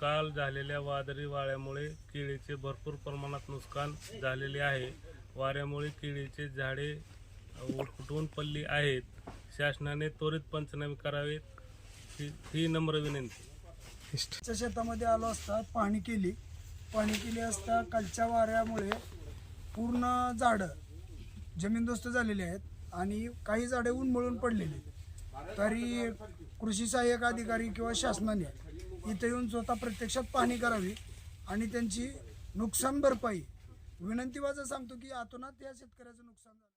काल झालेल्या वादळी वाऱ्यामुळे केळीचे भरपूर प्रमाणात नुकसान झालेले आहे. वाऱ्यामुळे केळीचे झाडे उठून पडली आहेत. शासनाने त्वरित पंचनामे करावेत ही ही नम्र विनंती. च्या शेतामध्ये आलो असता पाहणी केली. पाहणी केली असता कालच्या वाऱ्यामुळे पूर्ण झाडं जमीनदोस्त झालेली आहेत आणि काही झाडे उन्मळून पडलेली तरी कृषी सहाय्यक अधिकारी किंवा शासनाने इथे येऊन स्वतः प्रत्यक्षात पाहणी करावी आणि त्यांची नुकसान भरपाई. विनंतीवाजा सांगतो की आतोनात या शेतकऱ्याचं नुकसान झालं.